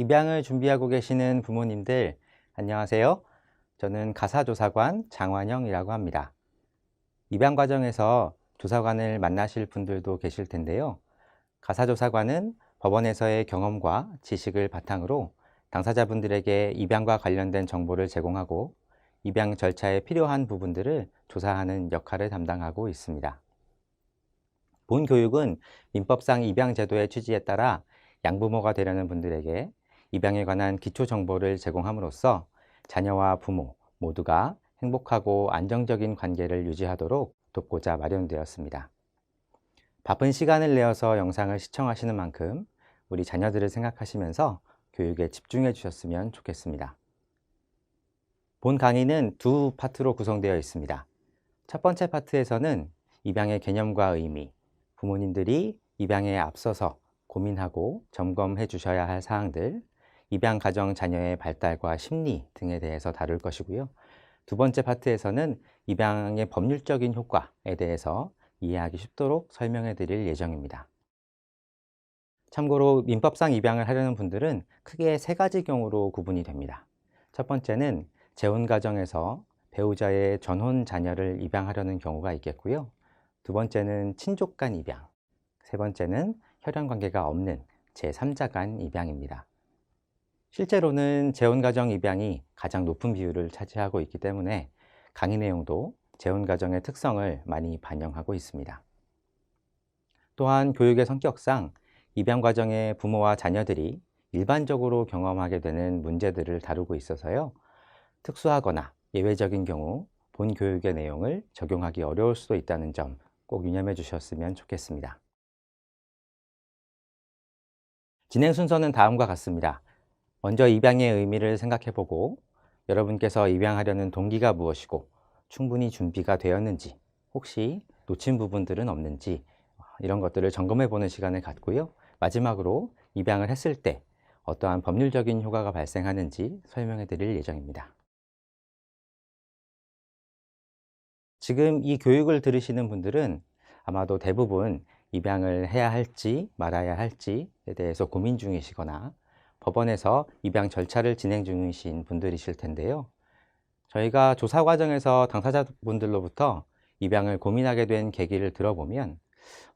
입양을 준비하고 계시는 부모님들, 안녕하세요. 저는 가사조사관 장완영이라고 합니다. 입양 과정에서 조사관을 만나실 분들도 계실 텐데요. 가사조사관은 법원에서의 경험과 지식을 바탕으로 당사자분들에게 입양과 관련된 정보를 제공하고 입양 절차에 필요한 부분들을 조사하는 역할을 담당하고 있습니다. 본 교육은 민법상 입양 제도의 취지에 따라 양부모가 되려는 분들에게 입양에 관한 기초 정보를 제공함으로써 자녀와 부모 모두가 행복하고 안정적인 관계를 유지하도록 돕고자 마련되었습니다. 바쁜 시간을 내어서 영상을 시청하시는 만큼 우리 자녀들을 생각하시면서 교육에 집중해 주셨으면 좋겠습니다. 본 강의는 두 파트로 구성되어 있습니다. 첫 번째 파트에서는 입양의 개념과 의미, 부모님들이 입양에 앞서서 고민하고 점검해 주셔야 할 사항들, 입양 가정 자녀의 발달과 심리 등에 대해서 다룰 것이고요. 두 번째 파트에서는 입양의 법률적인 효과에 대해서 이해하기 쉽도록 설명해 드릴 예정입니다. 참고로 민법상 입양을 하려는 분들은 크게 세 가지 경우로 구분이 됩니다. 첫 번째는 재혼 가정에서 배우자의 전혼 자녀를 입양하려는 경우가 있겠고요. 두 번째는 친족 간 입양, 세 번째는 혈연 관계가 없는 제3자 간 입양입니다. 실제로는 재혼 가정 입양이 가장 높은 비율을 차지하고 있기 때문에 강의 내용도 재혼 가정의 특성을 많이 반영하고 있습니다. 또한 교육의 성격상 입양 과정의 부모와 자녀들이 일반적으로 경험하게 되는 문제들을 다루고 있어서요. 특수하거나 예외적인 경우 본 교육의 내용을 적용하기 어려울 수도 있다는 점 꼭 유념해 주셨으면 좋겠습니다. 진행 순서는 다음과 같습니다. 먼저 입양의 의미를 생각해 보고 여러분께서 입양하려는 동기가 무엇이고 충분히 준비가 되었는지 혹시 놓친 부분들은 없는지 이런 것들을 점검해 보는 시간을 갖고요. 마지막으로 입양을 했을 때 어떠한 법률적인 효과가 발생하는지 설명해 드릴 예정입니다. 지금 이 교육을 들으시는 분들은 아마도 대부분 입양을 해야 할지 말아야 할지에 대해서 고민 중이시거나 법원에서 입양 절차를 진행 중이신 분들이실 텐데요. 저희가 조사 과정에서 당사자분들로부터 입양을 고민하게 된 계기를 들어보면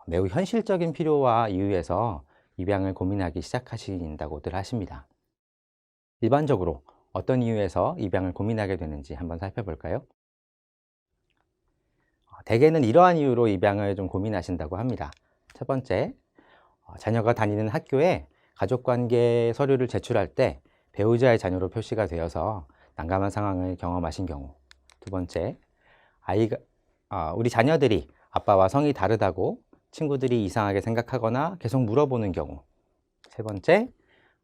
매우 현실적인 필요와 이유에서 입양을 고민하기 시작하신다고들 하십니다. 일반적으로 어떤 이유에서 입양을 고민하게 되는지 한번 살펴볼까요? 대개는 이러한 이유로 입양을 좀 고민하신다고 합니다. 첫 번째, 어, 자녀가 다니는 학교에 가족관계 서류를 제출할 때 배우자의 자녀로 표시가 되어서 난감한 상황을 경험하신 경우. 두 번째, 아이가, 어, 우리 자녀들이 아빠와 성이 다르다고 친구들이 이상하게 생각하거나 계속 물어보는 경우. 세 번째,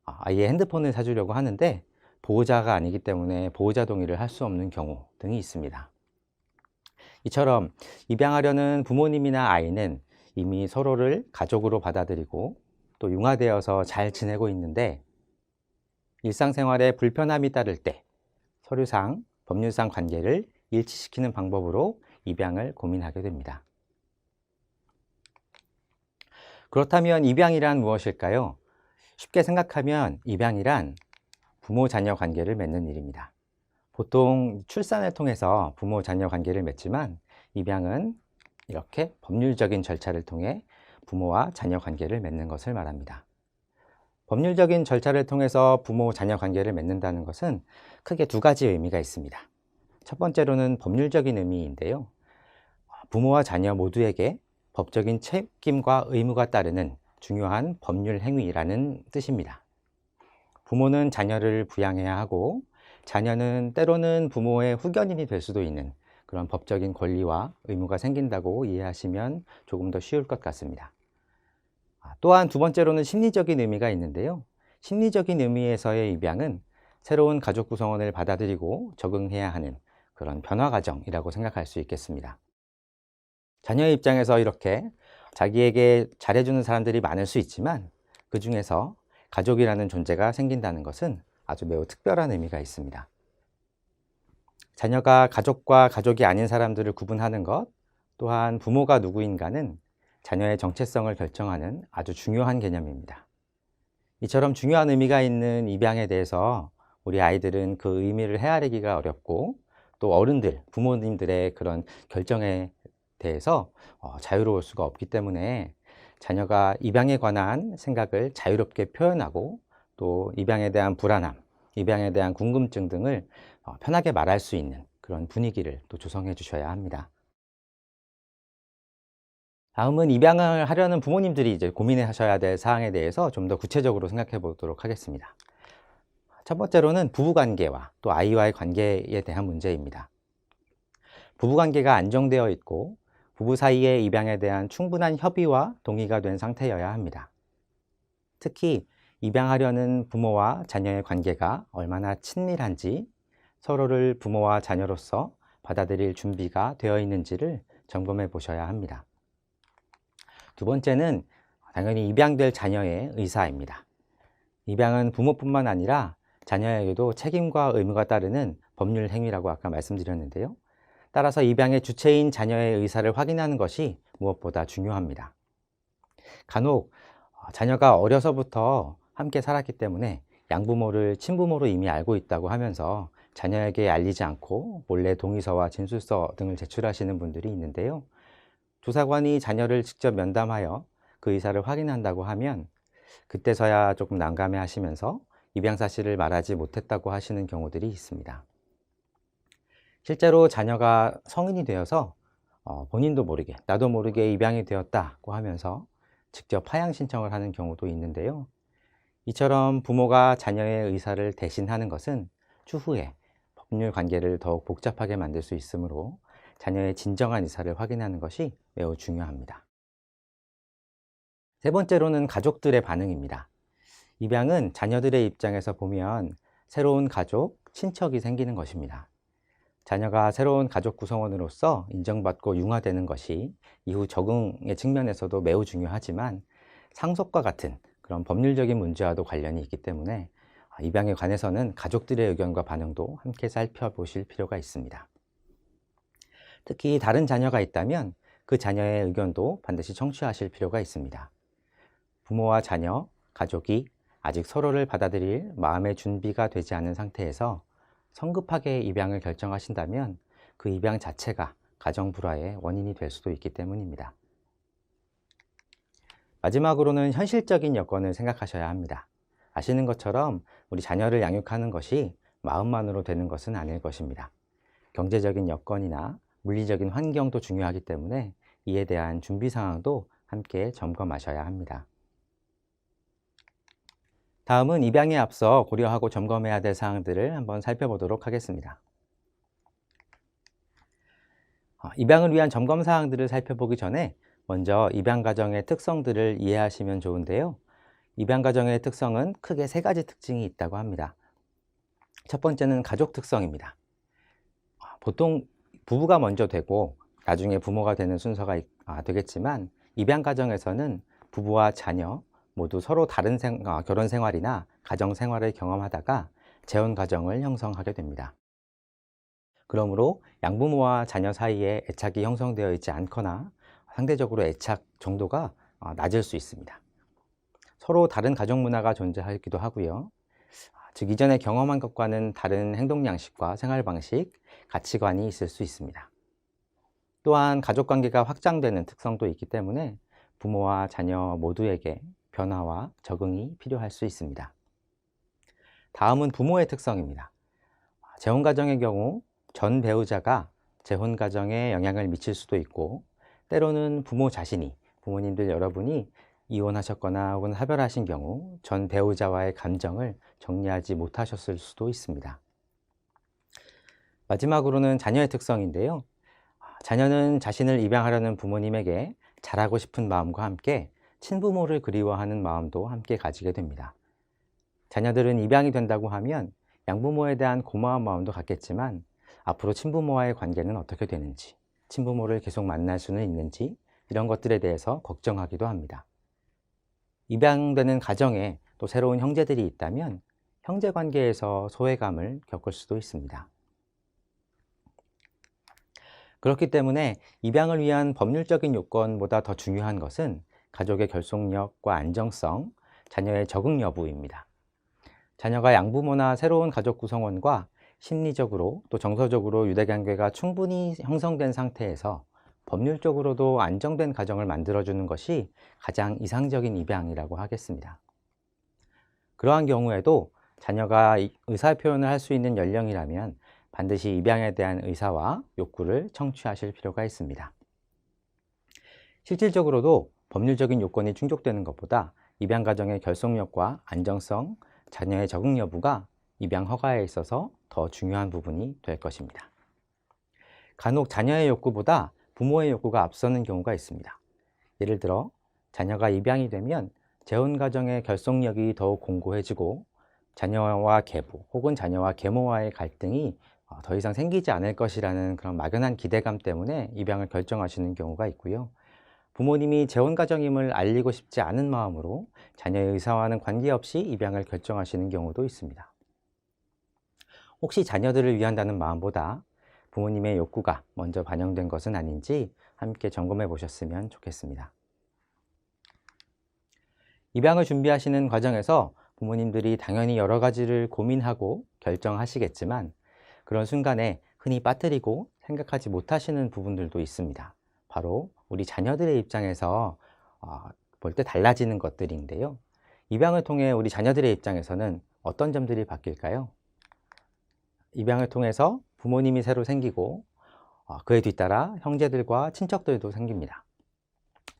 어, 아이의 핸드폰을 사주려고 하는데 보호자가 아니기 때문에 보호자 동의를 할 수 없는 경우 등이 있습니다. 이처럼 입양하려는 부모님이나 아이는 이미 서로를 가족으로 받아들이고 또 융화되어서 잘 지내고 있는데 일상생활에 불편함이 따를 때 서류상, 법률상 관계를 일치시키는 방법으로 입양을 고민하게 됩니다. 그렇다면 입양이란 무엇일까요? 쉽게 생각하면 입양이란 부모 자녀 관계를 맺는 일입니다. 보통 출산을 통해서 부모 자녀 관계를 맺지만 입양은 이렇게 법률적인 절차를 통해 부모와 자녀 관계를 맺는 것을 말합니다. 법률적인 절차를 통해서 부모 자녀 관계를 맺는다는 것은 크게 두 가지 의미가 있습니다. 첫 번째로는 법률적인 의미인데요. 부모와 자녀 모두에게 법적인 책임과 의무가 따르는 중요한 법률 행위라는 뜻입니다. 부모는 자녀를 부양해야 하고 자녀는 때로는 부모의 후견인이 될 수도 있는 그런 법적인 권리와 의무가 생긴다고 이해하시면 조금 더 쉬울 것 같습니다. 아, 또한 두 번째로는 심리적인 의미가 있는데요. 심리적인 의미에서의 입양은 새로운 가족 구성원을 받아들이고 적응해야 하는 그런 변화 과정이라고 생각할 수 있겠습니다. 자녀의 입장에서 이렇게 자기에게 잘해주는 사람들이 많을 수 있지만 그 중에서 가족이라는 존재가 생긴다는 것은 아주 매우 특별한 의미가 있습니다. 자녀가 가족과 가족이 아닌 사람들을 구분하는 것, 또한 부모가 누구인가는 자녀의 정체성을 결정하는 아주 중요한 개념입니다. 이처럼 중요한 의미가 있는 입양에 대해서 우리 아이들은 그 의미를 헤아리기가 어렵고 또 어른들, 부모님들의 그런 결정에 대해서 어, 자유로울 수가 없기 때문에 자녀가 입양에 관한 생각을 자유롭게 표현하고 또 입양에 대한 불안함, 입양에 대한 궁금증 등을 어, 편하게 말할 수 있는 그런 분위기를 또 조성해 주셔야 합니다. 다음은 입양을 하려는 부모님들이 이제 고민해 하셔야 될 사항에 대해서 좀 더 구체적으로 생각해 보도록 하겠습니다. 첫 번째로는 부부 관계와 또 아이와의 관계에 대한 문제입니다. 부부 관계가 안정되어 있고 부부 사이의 입양에 대한 충분한 협의와 동의가 된 상태여야 합니다. 특히 입양하려는 부모와 자녀의 관계가 얼마나 친밀한지 서로를 부모와 자녀로서 받아들일 준비가 되어 있는지를 점검해 보셔야 합니다. 두 번째는 당연히 입양될 자녀의 의사입니다. 입양은 부모뿐만 아니라 자녀에게도 책임과 의무가 따르는 법률 행위라고 아까 말씀드렸는데요. 따라서 입양의 주체인 자녀의 의사를 확인하는 것이 무엇보다 중요합니다. 간혹 어, 자녀가 어려서부터 함께 살았기 때문에 양부모를 친부모로 이미 알고 있다고 하면서 자녀에게 알리지 않고 몰래 동의서와 진술서 등을 제출하시는 분들이 있는데요. 조사관이 자녀를 직접 면담하여 그 의사를 확인한다고 하면 그때서야 조금 난감해 하시면서 입양 사실을 말하지 못했다고 하시는 경우들이 있습니다. 실제로 자녀가 성인이 되어서 어, 본인도 모르게, 나도 모르게 입양이 되었다고 하면서 직접 파양 신청을 하는 경우도 있는데요. 이처럼 부모가 자녀의 의사를 대신하는 것은 추후에 법률 관계를 더욱 복잡하게 만들 수 있으므로 자녀의 진정한 의사를 확인하는 것이 매우 중요합니다. 세 번째로는 가족들의 반응입니다. 입양은 자녀들의 입장에서 보면 새로운 가족, 친척이 생기는 것입니다. 자녀가 새로운 가족 구성원으로서 인정받고 융화되는 것이 이후 적응의 측면에서도 매우 중요하지만 상속과 같은 그런 법률적인 문제와도 관련이 있기 때문에 입양에 관해서는 가족들의 의견과 반응도 함께 살펴보실 필요가 있습니다. 특히 다른 자녀가 있다면 그 자녀의 의견도 반드시 청취하실 필요가 있습니다. 부모와 자녀, 가족이 아직 서로를 받아들일 마음의 준비가 되지 않은 상태에서 성급하게 입양을 결정하신다면 그 입양 자체가 가정 불화의 원인이 될 수도 있기 때문입니다. 마지막으로는 현실적인 여건을 생각하셔야 합니다. 아시는 것처럼 우리 자녀를 양육하는 것이 마음만으로 되는 것은 아닐 것입니다. 경제적인 여건이나 물리적인 환경도 중요하기 때문에 이에 대한 준비 상황도 함께 점검하셔야 합니다. 다음은 입양에 앞서 고려하고 점검해야 될 사항들을 한번 살펴보도록 하겠습니다. 어, 입양을 위한 점검 사항들을 살펴보기 전에 먼저 입양 가정의 특성들을 이해하시면 좋은데요. 입양 가정의 특성은 크게 세 가지 특징이 있다고 합니다. 첫 번째는 가족 특성입니다. 어, 보통 부부가 먼저 되고 나중에 부모가 되는 순서가 아, 되겠지만 입양 가정에서는 부부와 자녀 모두 서로 다른 생, 어, 결혼 생활이나 가정 생활을 경험하다가 재혼 가정을 형성하게 됩니다. 그러므로 양부모와 자녀 사이에 애착이 형성되어 있지 않거나 상대적으로 애착 정도가 어, 낮을 수 있습니다. 서로 다른 가족 문화가 존재하기도 하고요. 즉 이전에 경험한 것과는 다른 행동 양식과 생활 방식, 가치관이 있을 수 있습니다. 또한 가족 관계가 확장되는 특성도 있기 때문에 부모와 자녀 모두에게 변화와 적응이 필요할 수 있습니다. 다음은 부모의 특성입니다. 재혼 가정의 경우 전 배우자가 재혼 가정에 영향을 미칠 수도 있고 때로는 부모 자신이 부모님들 여러분이 이혼하셨거나 혹은 하별하신 경우 전 배우자와의 감정을 정리하지 못하셨을 수도 있습니다. 마지막으로는 자녀의 특성인데요. 자녀는 자신을 입양하려는 부모님에게 잘하고 싶은 마음과 함께 친부모를 그리워하는 마음도 함께 가지게 됩니다. 자녀들은 입양이 된다고 하면 양부모에 대한 고마운 마음도 갖겠지만 앞으로 친부모와의 관계는 어떻게 되는지, 친부모를 계속 만날 수는 있는지 이런 것들에 대해서 걱정하기도 합니다. 입양되는 가정에 또 새로운 형제들이 있다면 형제 관계에서 소외감을 겪을 수도 있습니다. 그렇기 때문에 입양을 위한 법률적인 요건보다 더 중요한 것은 가족의 결속력과 안정성, 자녀의 적응 여부입니다. 자녀가 양부모나 새로운 가족 구성원과 심리적으로 또 정서적으로 유대관계가 충분히 형성된 상태에서 법률적으로도 안정된 가정을 만들어주는 것이 가장 이상적인 입양이라고 하겠습니다. 그러한 경우에도 자녀가 의사 표현을 할 수 있는 연령이라면 반드시 입양에 대한 의사와 욕구를 청취하실 필요가 있습니다. 실질적으로도 법률적인 요건이 충족되는 것보다 입양 가정의 결속력과 안정성, 자녀의 적응 여부가 입양 허가에 있어서 더 중요한 부분이 될 것입니다. 간혹 자녀의 욕구보다 부모의 욕구가 앞서는 경우가 있습니다. 예를 들어 자녀가 입양이 되면 재혼 가정의 결속력이 더욱 공고해지고 자녀와 계부 혹은 자녀와 계모와의 갈등이 어, 더 이상 생기지 않을 것이라는 그런 막연한 기대감 때문에 입양을 결정하시는 경우가 있고요. 부모님이 재혼 가정임을 알리고 싶지 않은 마음으로 자녀의 의사와는 관계없이 입양을 결정하시는 경우도 있습니다. 혹시 자녀들을 위한다는 마음보다 부모님의 욕구가 먼저 반영된 것은 아닌지 함께 점검해 보셨으면 좋겠습니다. 입양을 준비하시는 과정에서 부모님들이 당연히 여러 가지를 고민하고 결정하시겠지만 그런 순간에 흔히 빠뜨리고 생각하지 못하시는 부분들도 있습니다. 바로 우리 자녀들의 입장에서 어, 볼때 달라지는 것들인데요. 입양을 통해 우리 자녀들의 입장에서는 어떤 점들이 바뀔까요? 입양을 통해서 부모님이 새로 생기고 어, 그에 뒤따라 형제들과 친척들도 생깁니다.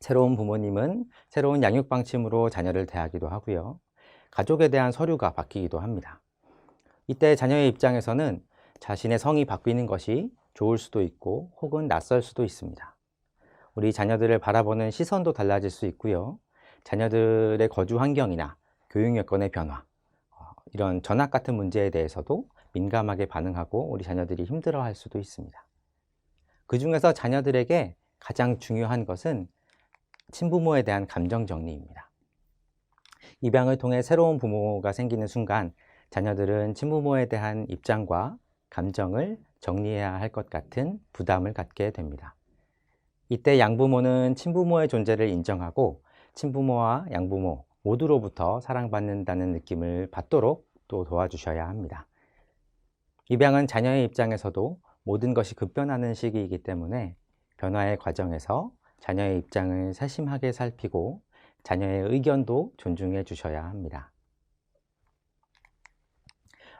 새로운 부모님은 새로운 양육 방침으로 자녀를 대하기도 하고요. 가족에 대한 서류가 바뀌기도 합니다. 이때 자녀의 입장에서는 자신의 성이 바뀌는 것이 좋을 수도 있고 혹은 낯설 수도 있습니다. 우리 자녀들을 바라보는 시선도 달라질 수 있고요. 자녀들의 거주 환경이나 교육 여건의 변화, 어, 이런 전학 같은 문제에 대해서도 민감하게 반응하고 우리 자녀들이 힘들어 할 수도 있습니다. 그 중에서 자녀들에게 가장 중요한 것은 친부모에 대한 감정 정리입니다. 입양을 통해 새로운 부모가 생기는 순간 자녀들은 친부모에 대한 입장과 감정을 정리해야 할 것 같은 부담을 갖게 됩니다. 이때 양부모는 친부모의 존재를 인정하고 친부모와 양부모 모두로부터 사랑받는다는 느낌을 받도록 또 도와주셔야 합니다. 입양은 자녀의 입장에서도 모든 것이 급변하는 시기이기 때문에 변화의 과정에서 자녀의 입장을 세심하게 살피고 자녀의 의견도 존중해 주셔야 합니다.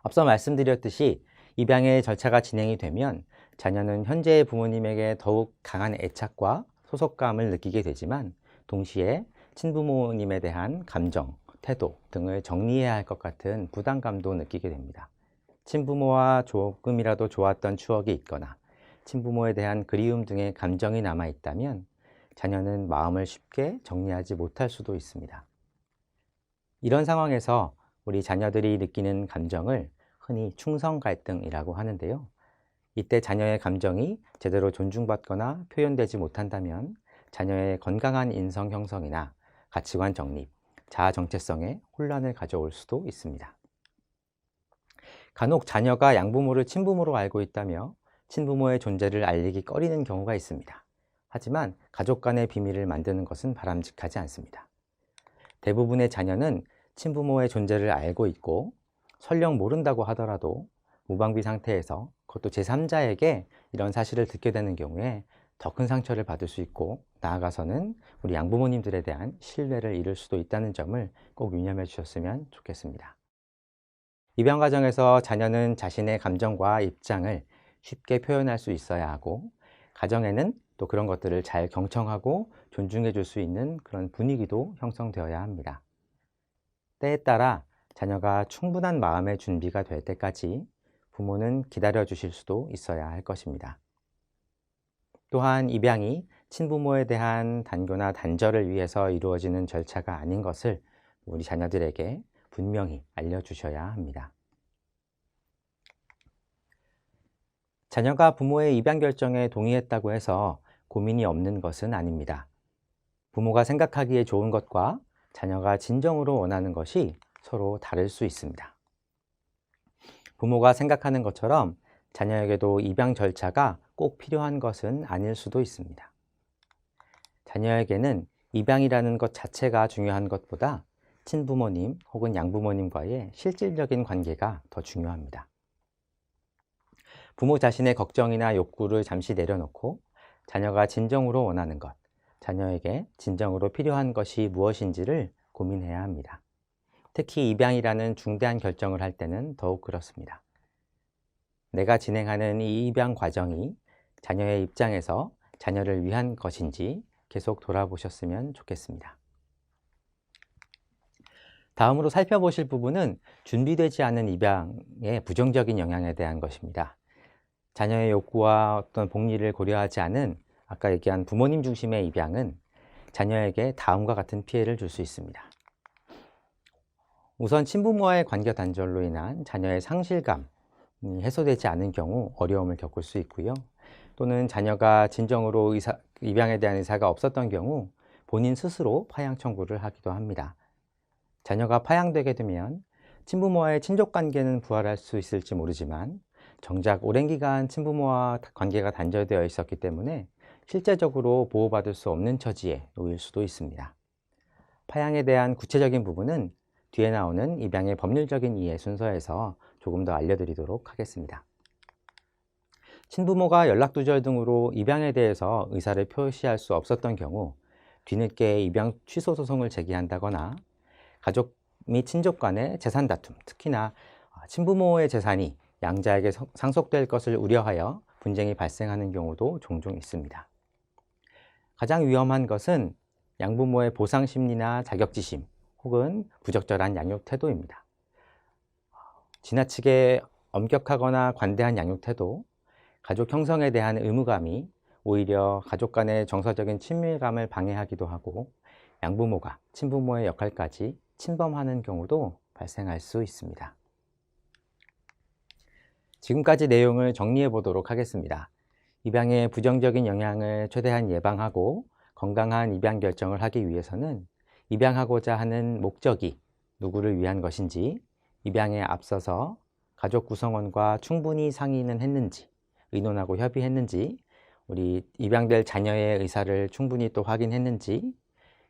앞서 말씀드렸듯이 입양의 절차가 진행이 되면 자녀는 현재의 부모님에게 더욱 강한 애착과 소속감을 느끼게 되지만 동시에 친부모님에 대한 감정, 태도 등을 정리해야 할 것 같은 부담감도 느끼게 됩니다. 친부모와 조금이라도 좋았던 추억이 있거나 친부모에 대한 그리움 등의 감정이 남아 있다면 자녀는 마음을 쉽게 정리하지 못할 수도 있습니다. 이런 상황에서 우리 자녀들이 느끼는 감정을 흔히 충성 갈등이라고 하는데요. 이때 자녀의 감정이 제대로 존중받거나 표현되지 못한다면 자녀의 건강한 인성 형성이나 가치관 정립, 자아 정체성에 혼란을 가져올 수도 있습니다. 간혹 자녀가 양부모를 친부모로 알고 있다며 친부모의 존재를 알리기 꺼리는 경우가 있습니다. 하지만 가족 간의 비밀을 만드는 것은 바람직하지 않습니다. 대부분의 자녀는 친부모의 존재를 알고 있고 설령 모른다고 하더라도 무방비 상태에서 그것도 제3자에게 이런 사실을 듣게 되는 경우에 더 큰 상처를 받을 수 있고 나아가서는 우리 양부모님들에 대한 신뢰를 잃을 수도 있다는 점을 꼭 유념해 주셨으면 좋겠습니다. 입양 과정에서 자녀는 자신의 감정과 입장을 쉽게 표현할 수 있어야 하고 가정에는 또 그런 것들을 잘 경청하고 존중해 줄 수 있는 그런 분위기도 형성되어야 합니다. 때에 따라 자녀가 충분한 마음의 준비가 될 때까지 부모는 기다려 주실 수도 있어야 할 것입니다. 또한 입양이 친부모에 대한 단교나 단절을 위해서 이루어지는 절차가 아닌 것을 우리 자녀들에게 분명히 알려주셔야 합니다. 자녀가 부모의 입양 결정에 동의했다고 해서 고민이 없는 것은 아닙니다. 부모가 생각하기에 좋은 것과 자녀가 진정으로 원하는 것이 서로 다를 수 있습니다. 부모가 생각하는 것처럼 자녀에게도 입양 절차가 꼭 필요한 것은 아닐 수도 있습니다. 자녀에게는 입양이라는 것 자체가 중요한 것보다 친부모님 혹은 양부모님과의 실질적인 관계가 더 중요합니다. 부모 자신의 걱정이나 욕구를 잠시 내려놓고 자녀가 진정으로 원하는 것, 자녀에게 진정으로 필요한 것이 무엇인지를 고민해야 합니다. 특히 입양이라는 중대한 결정을 할 때는 더욱 그렇습니다. 내가 진행하는 이 입양 과정이 자녀의 입장에서 자녀를 위한 것인지 계속 돌아보셨으면 좋겠습니다. 다음으로 살펴보실 부분은 준비되지 않은 입양의 부정적인 영향에 대한 것입니다. 자녀의 욕구와 어떤 복리를 고려하지 않은 아까 얘기한 부모님 중심의 입양은 자녀에게 다음과 같은 피해를 줄 수 있습니다. 우선 친부모와의 관계 단절로 인한 자녀의 상실감이 해소되지 않은 경우 어려움을 겪을 수 있고요. 또는 자녀가 진정으로 의사, 입양에 대한 의사가 없었던 경우 본인 스스로 파양 청구를 하기도 합니다. 자녀가 파양되게 되면 친부모와의 친족 관계는 부활할 수 있을지 모르지만 정작 오랜 기간 친부모와 관계가 단절되어 있었기 때문에 실제적으로 보호받을 수 없는 처지에 놓일 수도 있습니다. 파양에 대한 구체적인 부분은 뒤에 나오는 입양의 법률적인 이해 순서에서 조금 더 알려드리도록 하겠습니다. 친부모가 연락두절 등으로 입양에 대해서 의사를 표시할 수 없었던 경우 뒤늦게 입양 취소 소송을 제기한다거나 가족 및 친족 간의 재산 다툼, 특히나 친부모의 재산이 양자에게 상속될 것을 우려하여 분쟁이 발생하는 경우도 종종 있습니다. 가장 위험한 것은 양부모의 보상 심리나 자격지심 혹은 부적절한 양육 태도입니다. 지나치게 엄격하거나 관대한 양육 태도, 가족 형성에 대한 의무감이 오히려 가족 간의 정서적인 친밀감을 방해하기도 하고 양부모가 친부모의 역할까지 침범하는 경우도 발생할 수 있습니다. 지금까지 내용을 정리해 보도록 하겠습니다. 입양의 부정적인 영향을 최대한 예방하고 건강한 입양 결정을 하기 위해서는 입양하고자 하는 목적이 누구를 위한 것인지, 입양에 앞서서 가족 구성원과 충분히 상의는 했는지, 의논하고 협의했는지, 우리 입양될 자녀의 의사를 충분히 또 확인했는지,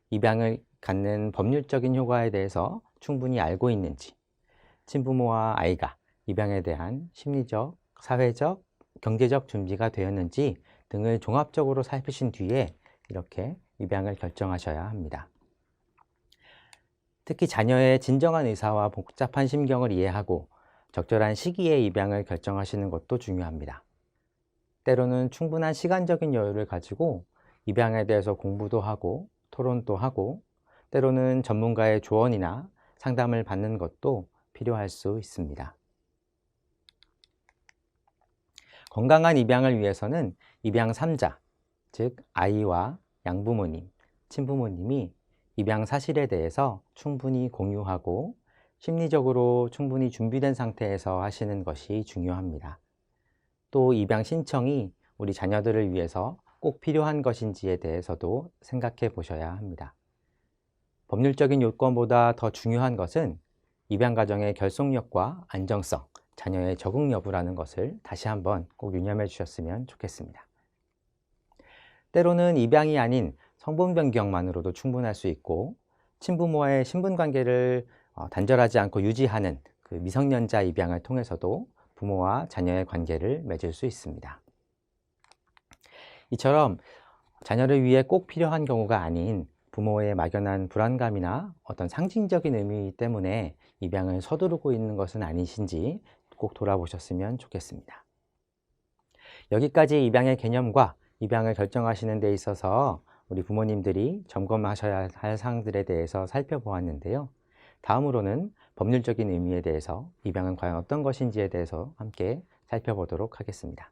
입양을 갖는 법률적인 효과에 대해서 충분히 알고 있는지, 친부모와 아이가 입양에 대한 심리적, 사회적, 경제적 준비가 되었는지 등을 종합적으로 살피신 뒤에 이렇게 입양을 결정하셔야 합니다. 특히 자녀의 진정한 의사와 복잡한 심경을 이해하고 적절한 시기에 입양을 결정하시는 것도 중요합니다. 때로는 충분한 시간적인 여유를 가지고 입양에 대해서 공부도 하고 토론도 하고 때로는 전문가의 조언이나 상담을 받는 것도 필요할 수 있습니다. 건강한 입양을 위해서는 입양 3자, 즉 아이와 양부모님, 친부모님이 입양 사실에 대해서 충분히 공유하고 심리적으로 충분히 준비된 상태에서 하시는 것이 중요합니다. 또 입양 신청이 우리 자녀들을 위해서 꼭 필요한 것인지에 대해서도 생각해 보셔야 합니다. 법률적인 요건보다 더 중요한 것은 입양 과정의 결속력과 안정성, 자녀의 적응 여부라는 것을 다시 한번 꼭 유념해 주셨으면 좋겠습니다. 때로는 입양이 아닌 성분 변경만으로도 충분할 수 있고 친부모와의 신분 관계를 어, 단절하지 않고 유지하는 그 미성년자 입양을 통해서도 부모와 자녀의 관계를 맺을 수 있습니다. 이처럼 자녀를 위해 꼭 필요한 경우가 아닌 부모의 막연한 불안감이나 어떤 상징적인 의미 때문에 입양을 서두르고 있는 것은 아니신지 꼭 돌아보셨으면 좋겠습니다. 여기까지 입양의 개념과 입양을 결정하시는 데 있어서 우리 부모님들이 점검하셔야 할 사항들에 대해서 살펴보았는데요. 다음으로는 법률적인 의미에 대해서 입양은 과연 어떤 것인지에 대해서 함께 살펴보도록 하겠습니다.